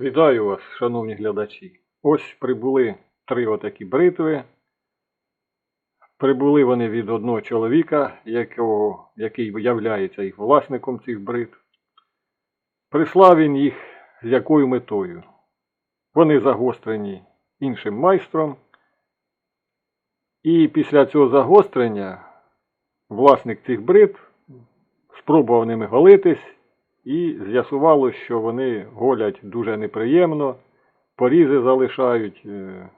Вітаю вас, шановні глядачі. Ось прибули три отакі бритви. Прибули вони від одного чоловіка, якого, який являється їх власником цих бритв. Прислав він їх з якою метою. Вони загострені іншим майстром. І після цього загострення власник цих бритв спробував ними голитись і з'ясувало, що вони голять дуже неприємно, порізи залишають, е,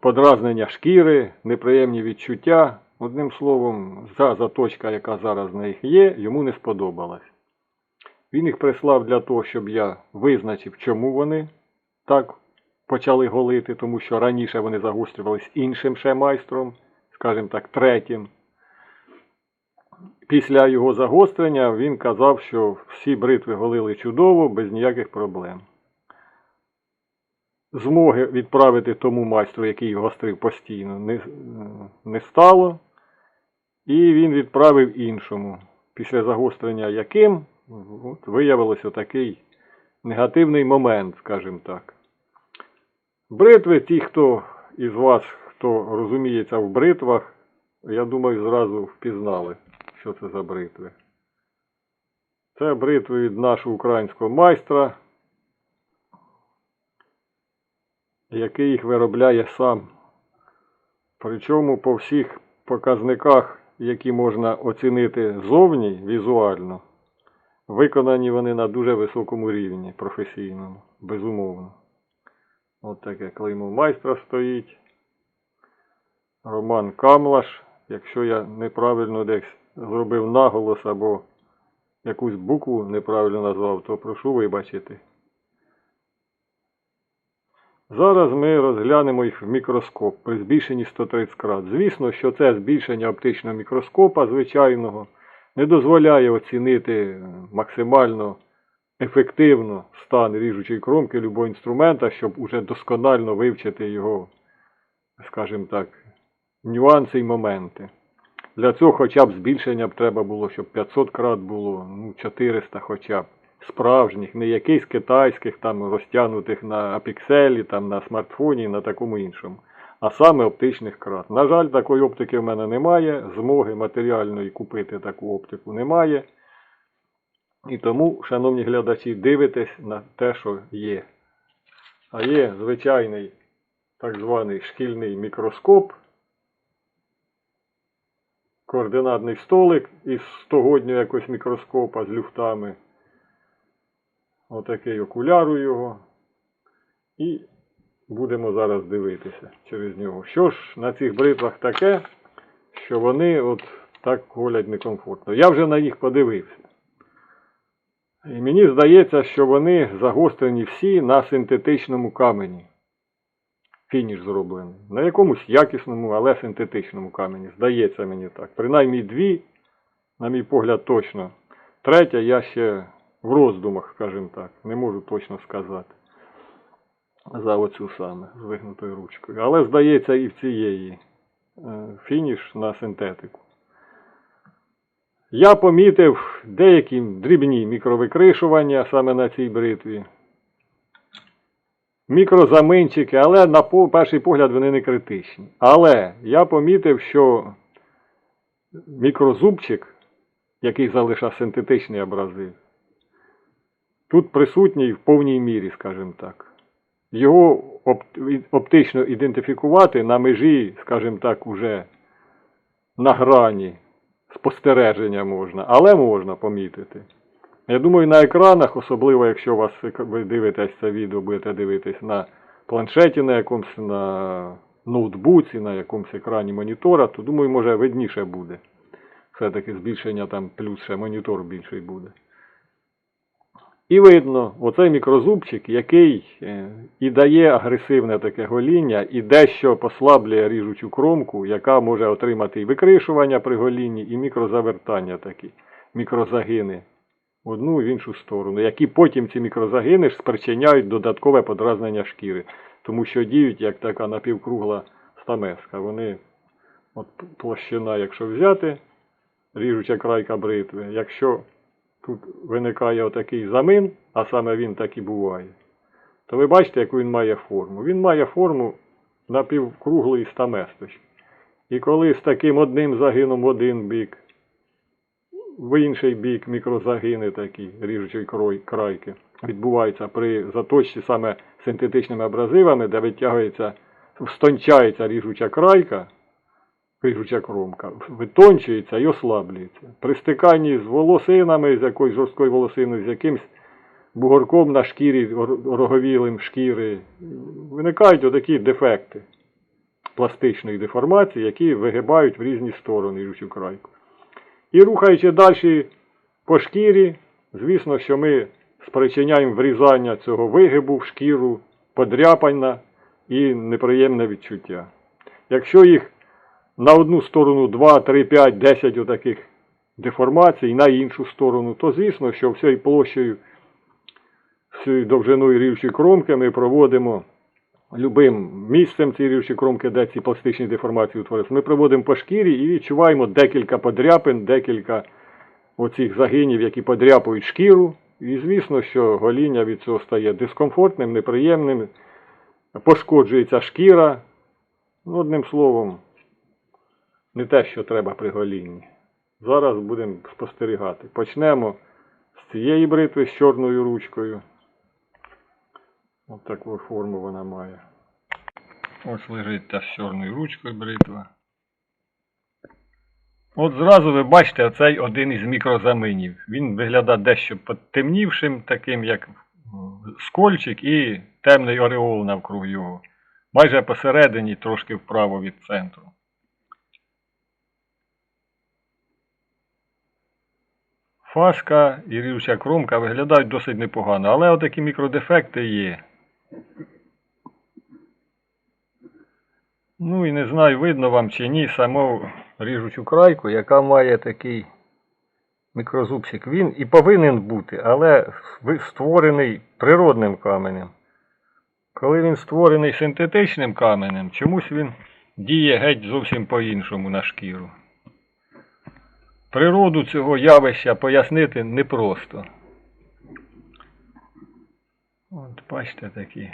подразнення шкіри, неприємні відчуття. Одним словом, ця заточка, яка зараз в них є, йому не сподобалась. Він їх прислав для того, щоб я визначив, чому вони так почали голити, тому що раніше вони загострювались іншим ще майстром, скажімо так, третім. Після його загострення він казав, що всі бритви голили чудово, без ніяких проблем. Змоги відправити тому майстру, який його гострив постійно, не, не стало. І він відправив іншому. Після загострення яким от, виявилося такий негативний момент, скажімо так. Бритви, ті, хто із вас, хто розуміється в бритвах, я думаю, зразу впізнали, що це за бритви. Це бритви від нашого українського майстра, який їх виробляє сам. Причому по всіх показниках, які можна оцінити зовні візуально, виконані вони на дуже високому рівні професійному, безумовно. От таке клеймо майстра стоїть. Роман Камлаш. Якщо я неправильно десь зробив наголос або якусь букву неправильно назвав, то прошу вибачити. Зараз ми розглянемо їх в мікроскоп при збільшенні 130 крат. Звісно, що це збільшення оптичного мікроскопа звичайного не дозволяє оцінити максимально ефективно стан ріжучої кромки любого інструмента, щоб уже досконально вивчити його, скажімо так, нюанси і моменти. Для цього хоча б збільшення б треба було, щоб 500 крат було, ну 400 хоча б. Справжніх, не якихось китайських, там розтягнутих на апікселі, там на смартфоні, на такому іншому, а саме оптичних крат. На жаль, такої оптики в мене немає, змоги матеріальної купити таку оптику немає. І тому, шановні глядачі, дивитесь на те, що є. А є звичайний так званий шкільний мікроскоп, координатний столик із стогоднього якогось мікроскопа з люфтами. Отакий окуляр у його. І будемо зараз дивитися через нього. Що ж на цих бритвах таке, що вони от так голять некомфортно. Я вже на їх подивився. І мені здається, що вони загострені всі на синтетичному камені. Фініш зроблений. На якомусь якісному, але синтетичному камені. Здається мені так. Принаймні дві, на мій погляд, точно. Третя я ще в роздумах, скажімо так. Не можу точно сказати. За оцю саме з вигнутою ручкою. Але здається і в цієї е, фініш на синтетику. Я помітив деякі дрібні мікровикришування саме на цій бритві. Мікрозаминчики, але на перший погляд вони не критичні. Але я помітив, що мікрозубчик, який залишав синтетичний абразив, тут присутній в повній мірі, скажімо так. Його оптично ідентифікувати на межі, скажімо так, уже на грані спостереження можна, але можна помітити. Я думаю, на екранах, особливо якщо вас ви дивитесь це відео, будете дивитись на планшеті на якомусь на ноутбуці, на якомусь екрані монітора, то думаю, може видніше буде. Все-таки збільшення там плюс ще монітор більший буде. І видно, оцей мікрозубчик, який е, і дає агресивне таке гоління, і дещо послаблює ріжучу кромку, яка може отримати і викришування при голінні, і мікрозавертання такі, мікрозагини в одну і в іншу сторону, які потім ці мікрозагини спричиняють додаткове подразнення шкіри, тому що діють як така напівкругла стамеска. Вони, от площина, якщо взяти, ріжуча крайка бритви, якщо тут виникає отакий замин, а саме він так і буває, то ви бачите, яку він має форму. Він має форму напівкруглої стаместочки. І коли з таким одним загином в один бік, в інший бік мікрозагини такі, ріжучої крайки, відбуваються при заточці саме синтетичними абразивами, де витягується, стончається ріжуча крайка, ріжуча кромка, витончується і ослаблюється. При стиканні з волосинами, з якоюсь жорсткою волосиною, з якимсь бугорком на шкірі, роговілим шкіри, виникають отакі дефекти пластичної деформації, які вигибають в різні сторони ріжучу крайку. І рухаючи далі по шкірі, звісно, що ми спричиняємо врізання цього вигибу в шкіру, подряпання і неприємне відчуття. Якщо їх на одну сторону 2, 3, 5, 10 отаких деформацій, на іншу сторону, то звісно, що всією площею, всією довжиною рівчої кромки ми проводимо любим місцем цієї рівчої кромки, де ці пластичні деформації утворилися, ми проводимо по шкірі і відчуваємо декілька подряпин, декілька оцих загинів, які подряпують шкіру. І звісно, що гоління від цього стає дискомфортним, неприємним, пошкоджується шкіра. Ну, одним словом, не те, що треба при голінні. Зараз будемо спостерігати. Почнемо з цієї бритви з чорною ручкою. Ось таку форму вона має. Ось лежить та з чорною ручкою бритва. От зразу ви бачите оцей один із мікрозаминів. Він виглядає дещо потемнівшим, таким як скольчик і темний ореол навкруг його. Майже посередині, трошки вправо від центру. Фаска і рівча кромка виглядають досить непогано, але отакі мікродефекти є. Ну і не знаю, видно вам чи ні саму ріжучу крайку, яка має такий мікрозубчик. Він і повинен бути, але створений природним каменем. Коли він створений синтетичним каменем, чомусь він діє геть зовсім по-іншому на шкіру. Природу цього явища пояснити непросто. От бачите такі.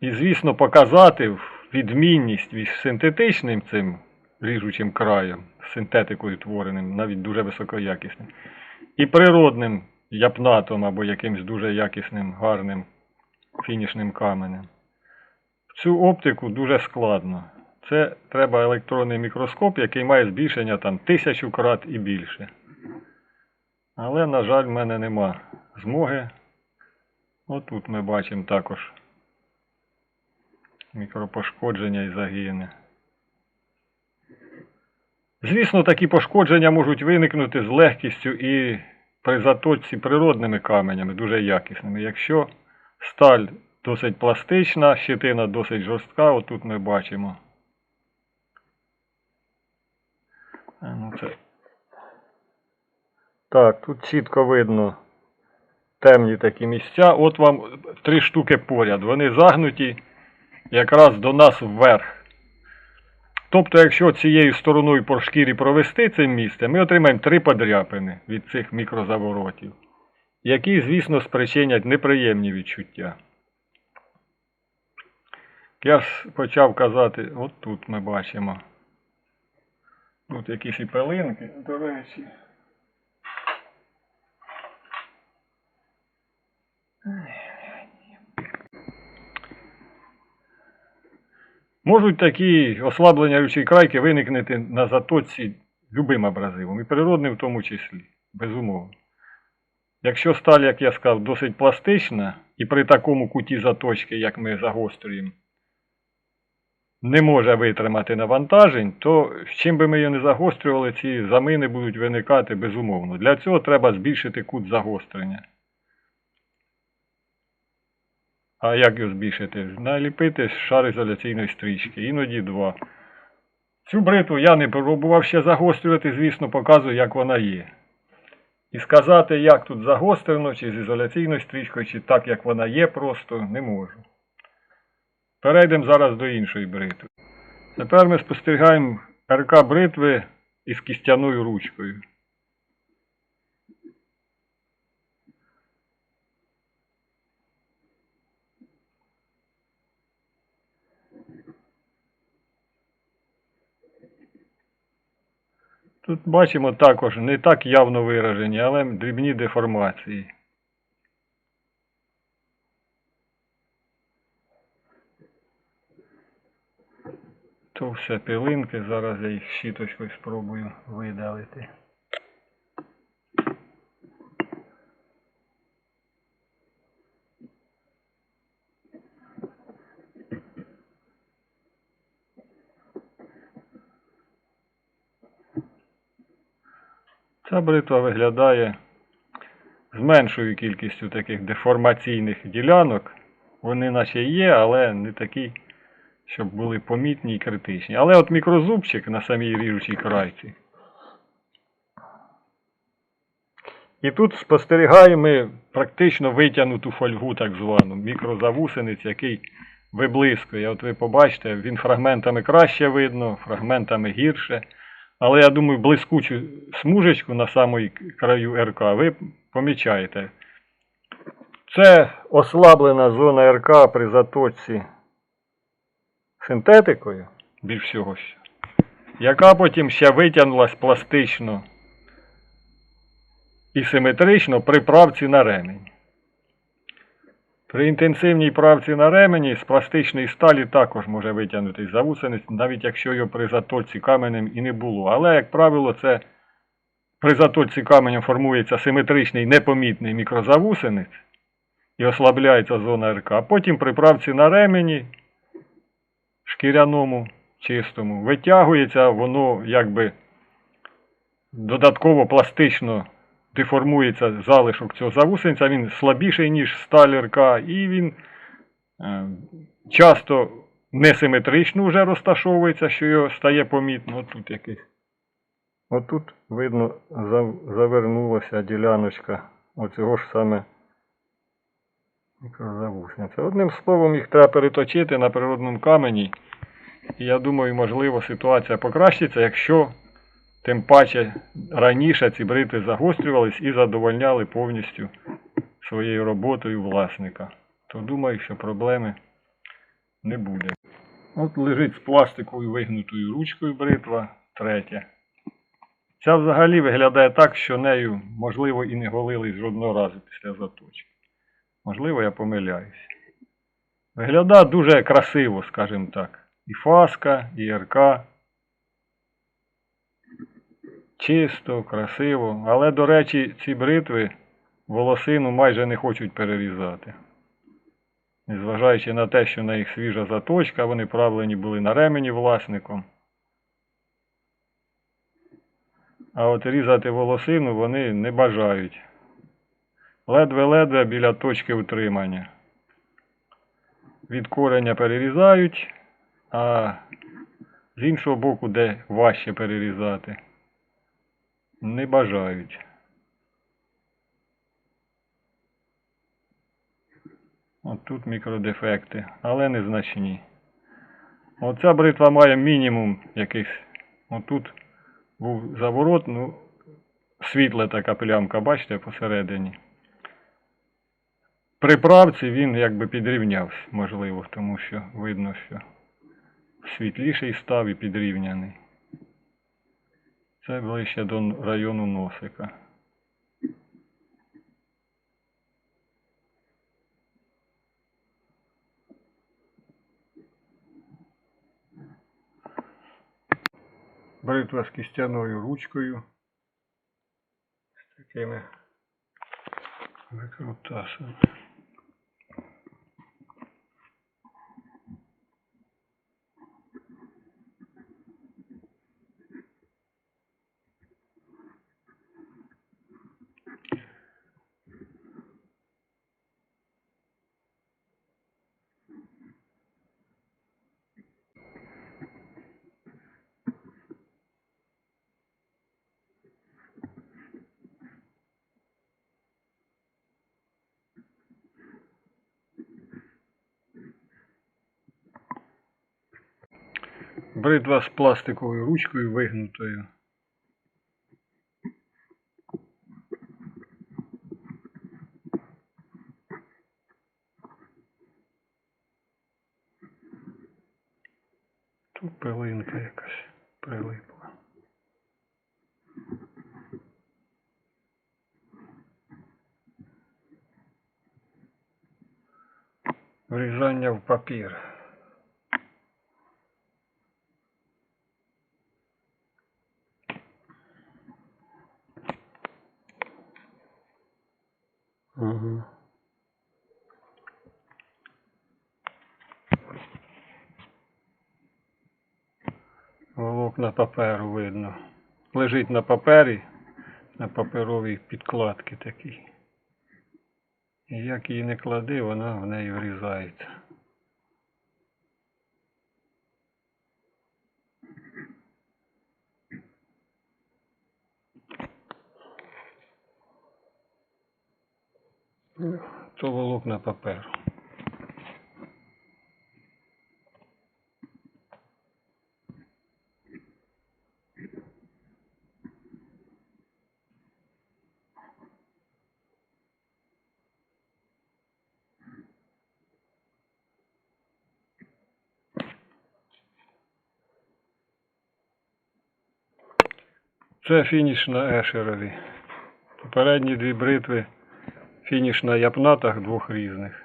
І, звісно, показати відмінність між синтетичним цим ріжучим краєм, синтетикою твореним, навіть дуже високоякісним, і природним япнатом або якимсь дуже якісним, гарним фінішним каменем. Цю оптику дуже складно. Це треба електронний мікроскоп, який має збільшення там тисячу крат і більше. Але, на жаль, в мене нема змоги. Отут ми бачимо також мікропошкодження і загини. Звісно, такі пошкодження можуть виникнути з легкістю і при заточці природними каменями, дуже якісними. Якщо сталь досить пластична, щитина досить жорстка, отут ми бачимо. Ну це... Так, тут чітко видно темні такі місця. От вам три штуки поряд. Вони загнуті якраз до нас вверх. Тобто, якщо цією стороною по шкірі провести це місце, ми отримаємо три подряпини від цих мікрозаворотів, які, звісно, спричинять неприємні відчуття. Я ж почав казати, от тут ми бачимо. Тут якісь і пилинки, до речі. Можуть такі ослаблення рючої крайки виникнути на заточці любим абразивом, і природним в тому числі, безумовно. Якщо сталь, як я сказав, досить пластична, і при такому куті заточки, як ми загострюємо, не може витримати навантажень, то чим би ми її не загострювали, ці замини будуть виникати безумовно. Для цього треба збільшити кут загострення. А як його збільшити? Наліпити шар ізоляційної стрічки, іноді два. Цю бритву я не пробував ще загострювати, звісно, показую, як вона є. І сказати, як тут загострено, чи з ізоляційною стрічкою, чи так, як вона є, просто не можу. Перейдемо зараз до іншої бритви. Тепер ми спостерігаємо РК бритви із кістяною ручкою. Тут бачимо також не так явно виражені, але дрібні деформації. То все пилинки, зараз я їх щіточкою спробую видалити. Ця бритва виглядає з меншою кількістю таких деформаційних ділянок. Вони наче є, але не такі, щоб були помітні і критичні. Але от мікрозубчик на самій ріжучій крайці. І тут спостерігаємо практично витягнуту фольгу, так звану, мікрозавусениць, який виблискує. От ви побачите, він фрагментами краще видно, фрагментами гірше. Але я думаю, блискучу смужечку на самій краю РК ви помічаєте. Це ослаблена зона РК при заточці синтетикою, більш всього яка потім ще витягнулась пластично і симетрично при правці на ремінь. При інтенсивній правці на ремені з пластичної сталі також може витягнутися завусениць, навіть якщо його при заточці каменем і не було. Але, як правило, це при заточці каменем формується симетричний непомітний мікрозавусениць і ослабляється зона РК. А потім при правці на ремені, шкіряному, чистому, витягується, воно якби додатково пластично деформується залишок цього завусенця, він слабіший, ніж сталь РК, і він е, часто несиметрично вже розташовується, що його стає помітно. От тут якийсь. От тут видно завернулася діляночка оцього ж саме мікрозавусниця. Одним словом, їх треба переточити на природному камені. І я думаю, можливо, ситуація покращиться, якщо Тим паче раніше ці бритви загострювались і задовольняли повністю своєю роботою власника. То думаю, що проблеми не буде. От лежить з пластиковою вигнутою ручкою бритва, третя. Ця взагалі виглядає так, що нею, можливо, і не голились жодного разу після заточки. Можливо, я помиляюсь. Виглядає дуже красиво, скажімо так. І фаска, і РК. Чисто, красиво. Але, до речі, ці бритви волосину майже не хочуть перерізати. Незважаючи на те, що на їх свіжа заточка, вони правлені були на ремені власником. А от різати волосину вони не бажають. Ледве-ледве біля точки утримання. Від кореня перерізають, а з іншого боку, де важче перерізати. Не бажають. От тут мікродефекти, але незначні. Оця бритва має мінімум якихось. Отут був заворот, ну, світла така плямка, бачите, посередині. При правці він якби підрівнявся, можливо, тому що видно, що світліший став і підрівняний. Це ближче до району носика. Бритва з кістяною ручкою. З такими викрутасами. бритва з пластиковою ручкою вигнутою. Тут пилинка якась прилипла. Врізання в папір. Паперу видно. Лежить на папері, на паперовій підкладці такій. І як її не клади, вона в неї врізається. То волокна паперу. Це фініш на Ешерові. Попередні дві бритви фініш на япнатах двох різних.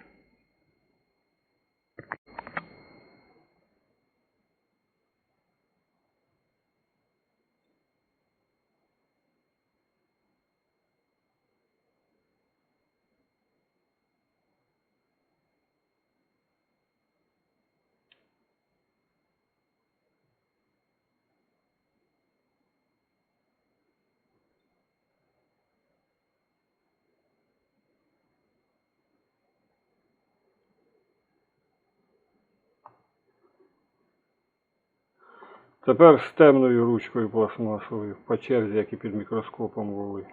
Тепер з темною ручкою пластмасовою, по черзі, як і під мікроскопом були.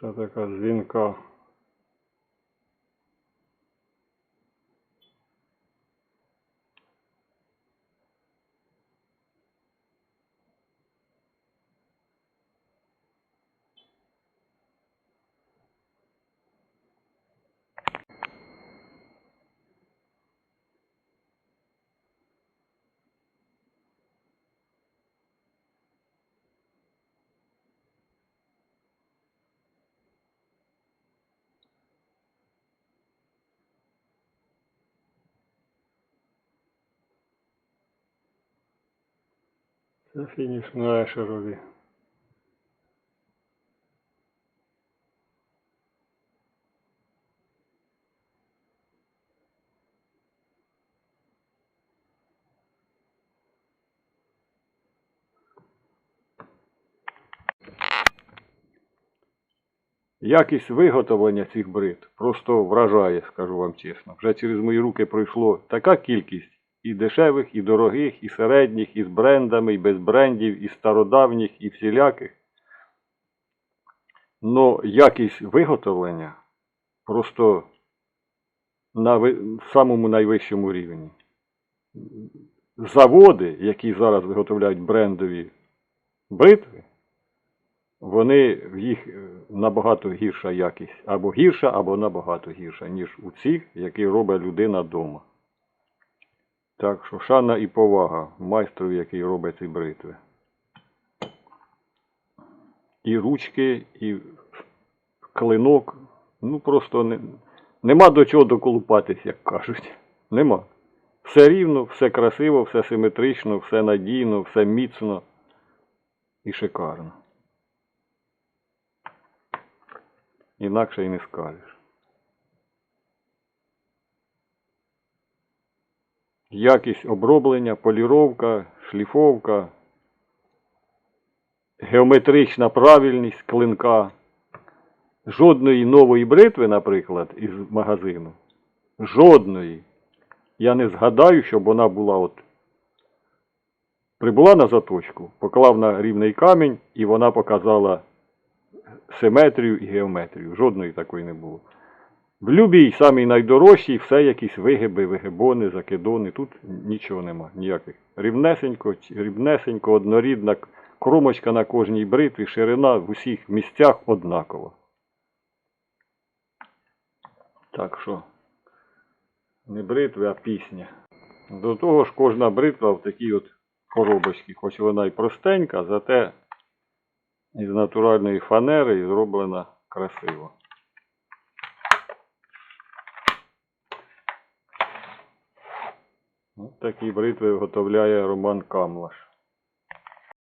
Це така дзвінка. На Ешерові. Якість виготовлення цих брит просто вражає, скажу вам чесно. Вже через мої руки пройшло така кількість і дешевих, і дорогих, і середніх, і з брендами, і без брендів, і стародавніх, і всіляких. Но якість виготовлення просто на самому найвищому рівні. Заводи, які зараз виготовляють брендові бритви, вони в їх е, набагато гірша якість. Або гірша, або набагато гірша, ніж у цих, які робить людина вдома. Так що шана і повага майстру, який робить ці бритви. І ручки, і клинок. Ну просто не, нема до чого доколупатись, як кажуть. Нема. Все рівно, все красиво, все симетрично, все надійно, все міцно і шикарно. Інакше і не скажеш. Якість оброблення, поліровка, шліфовка, геометрична правильність клинка. Жодної нової бритви, наприклад, із магазину. Жодної. Я не згадаю, щоб вона була от. Прибула на заточку, поклав на рівний камінь, і вона показала симетрію і геометрію. Жодної такої не було. В любій самій найдорожчій все якісь вигиби, вигибони, закидони. Тут нічого нема, ніяких. Рівнесенько, рівнесенько, однорідна кромочка на кожній бритві, ширина в усіх місцях однакова. Так що, не бритви, а пісня. До того ж кожна бритва в такій от коробочці, хоч вона й простенька, зате із натуральної фанери і зроблена красиво. От такі бритви виготовляє Роман Камлаш.